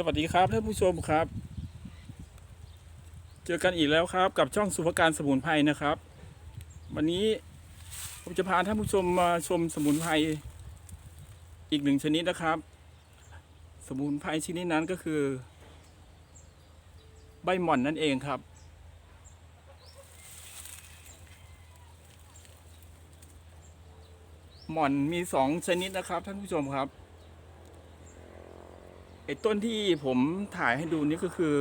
สวัสดีครับท่านผู้ชมครับ เจอกันอีกแล้วครับ กับช่องสุภการสมุนไพรนะครับ วันนี้ผมจะพาท่านผู้ชมมาชมสมุนไพรอีกหนึ่งชนิดนะครับ สมุนไพรชนิดนั้นก็คือ ใบหม่อนนั่นเองครับ หม่อนมีสองชนิดนะครับท่านผู้ชมครับ ไอ้ต้นที่ผมถ่ายให้ดูนี่ก็คือ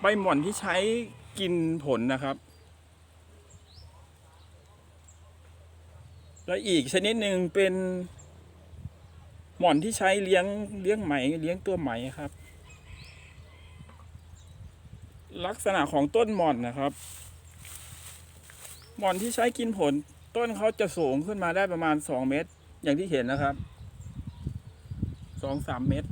ใบหม่อนที่ใช้กินผลนะครับ แล้วอีกชนิดหนึ่งเป็นหม่อนที่ใช้เลี้ยงเลี้ยงไหมเลี้ยงตัวไหมครับ ลักษณะของต้นหม่อนนะครับ หม่อนที่ใช้กินผล ต้นเขาจะสูงขึ้นมาได้ประมาณสองเมตร อย่างที่เห็นนะครับสองสามเมตร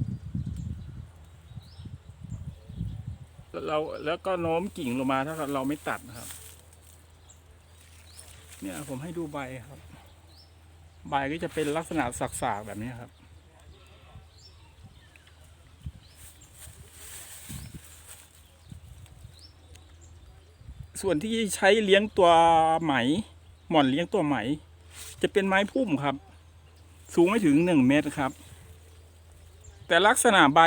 เราแล้วก็โน้มกิ่งลงมาถ้าเราไม่ตัดนะครับ เนี่ยผมให้ดูใบครับ ใบก็จะเป็นลักษณะสักๆแบบนี้ครับ ส่วนที่ใช้เลี้ยงตัวไหม หม่อนเลี้ยงตัวไหม จะเป็นไม้พุ่มครับ สูงไม่ถึงหนึ่งเมตรครับ แต่ลักษณะใบ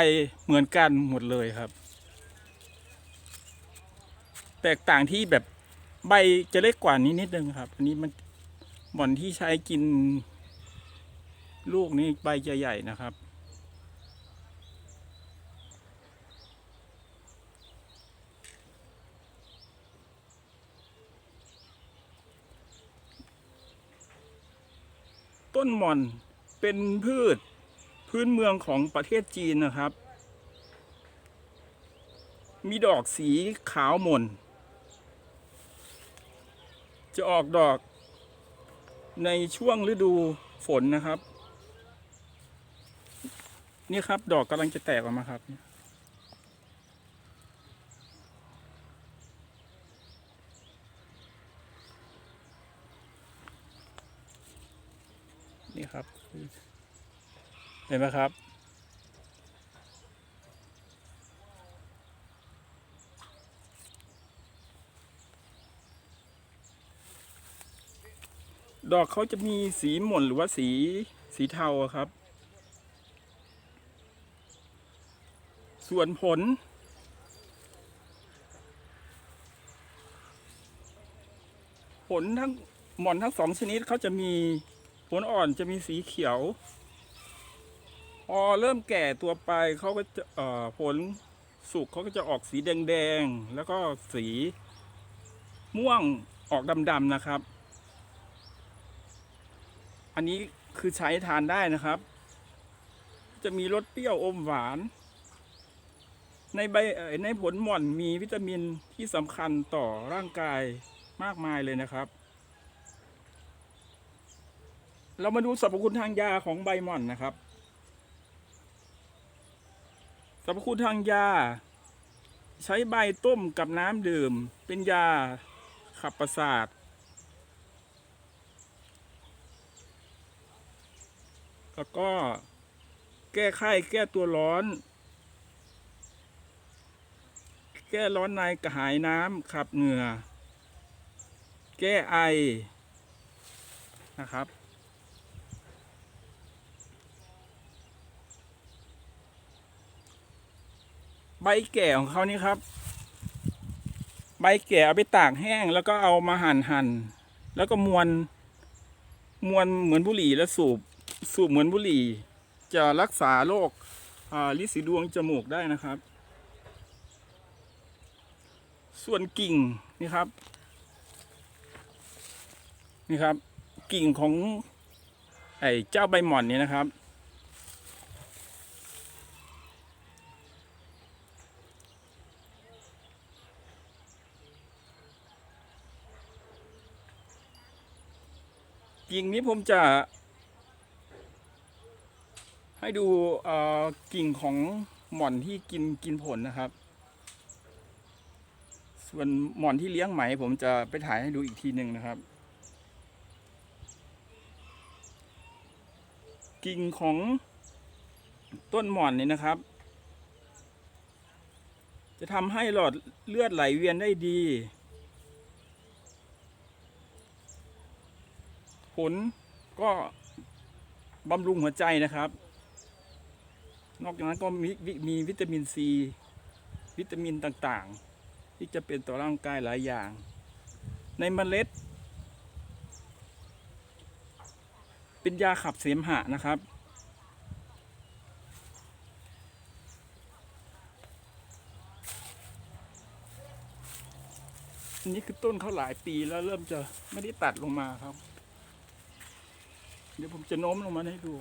เหมือนกันหมดเลยครับ แตกต่างที่แบบใบจะเล็กกว่านี้นิดนึงครับ อันนี้มันบ่อนที่ใช้กิน ลูกนี่ใบจะใหญ่นะครับ ต้นหม่อนเป็นพืชพื้นเมืองของประเทศจีนนะครับ มีดอกสีขาวหม่น จะออกดอกในช่วงฤดูฝนนะครับ นี่ครับดอกกำลังจะแตกออกมาครับ นี่ครับ เห็นไหมครับ ดอกเขาจะมีสีหม่นหรือว่าสีสีเทาครับ ส่วนผล ผลทั้งหม่อนทั้งสองชนิดเขาจะมีผลอ่อนจะมีสีเขียว พอเริ่มแก่ตัวไปเขาก็จะผลสุกเขาก็จะออกสีแดงๆ แล้วก็สีม่วงออกดำๆนะครับ อันนี้คือใช้ทานได้นะครับ จะมีรสเปรี้ยวอมหวาน ในใบในผลหม่อนมีวิตามินที่สำคัญต่อร่างกายมากมายเลยนะครับ เรามาดูสรรพคุณทางยาของใบหม่อนนะครับ สรรพคุณทางยา ใช้ใบต้มกับน้ำดื่ม เป็นยาขับประสาท แล้วก็แก้ไข้แก้ตัวร้อน แก้ร้อนในกระหายน้ำขับเหงื่อ แก้ไอนะครับ ใบแก่ของเขานี่ครับ ใบแก่เอาไปตากแห้งแล้วก็เอามาหั่นหั่นแล้วก็มวนมวนเหมือนบุหรี่แล้วสูบ สูบเหมือนบุหรี่ จะรักษาโรคลิสีดวงจมูกได้นะครับ ส่วนกิ่งนี่ครับ นี่ครับ กิ่งของไอ้เจ้าใบหม่อนนี่นะครับ กิ่งนี้ผมจะ ให้ดูกิ่งของหม่อนที่กินกินผลนะครับ ส่วนหม่อนที่เลี้ยงไหม ผมจะไปถ่ายให้ดูอีกทีหนึ่งนะครับ กิ่งของต้นหม่อนนี่นะครับ จะทำให้หลอดเลือดไหลเวียนได้ดี ผลก็บำรุงหัวใจนะครับ นอกจากนั้นก็มีวิมีวิตามินซี วิตามินต่างๆ ที่จะเป็นต่อร่างกายหลายอย่าง ในเมล็ด เป็นยาขับเสมหะนะครับ อันนี้คือต้นเขาหลายปีแล้วเริ่มจะไม่ได้ตัดลงมาครับ เดี๋ยวผมจะโน้มลงมาให้ดู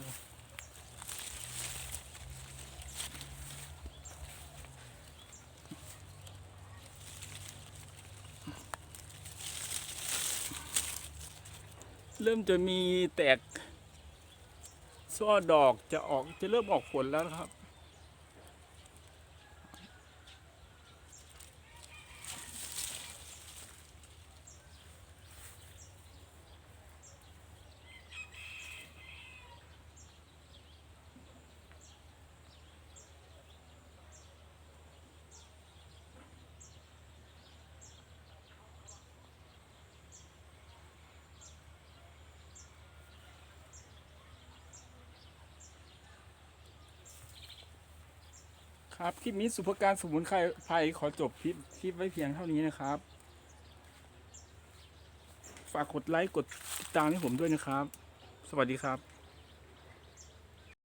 เริ่มจะมีแตกซ้อดอกจะออกจะเริ่มออกผลแล้วครับ ครับคลิปนี้สุภการสมุนไพรไพรขอจบคลิปคลิปไว้เพียงเท่านี้นะครับ ฝากกดไลค์กดติดตามให้ผมด้วยนะครับ สวัสดีครับ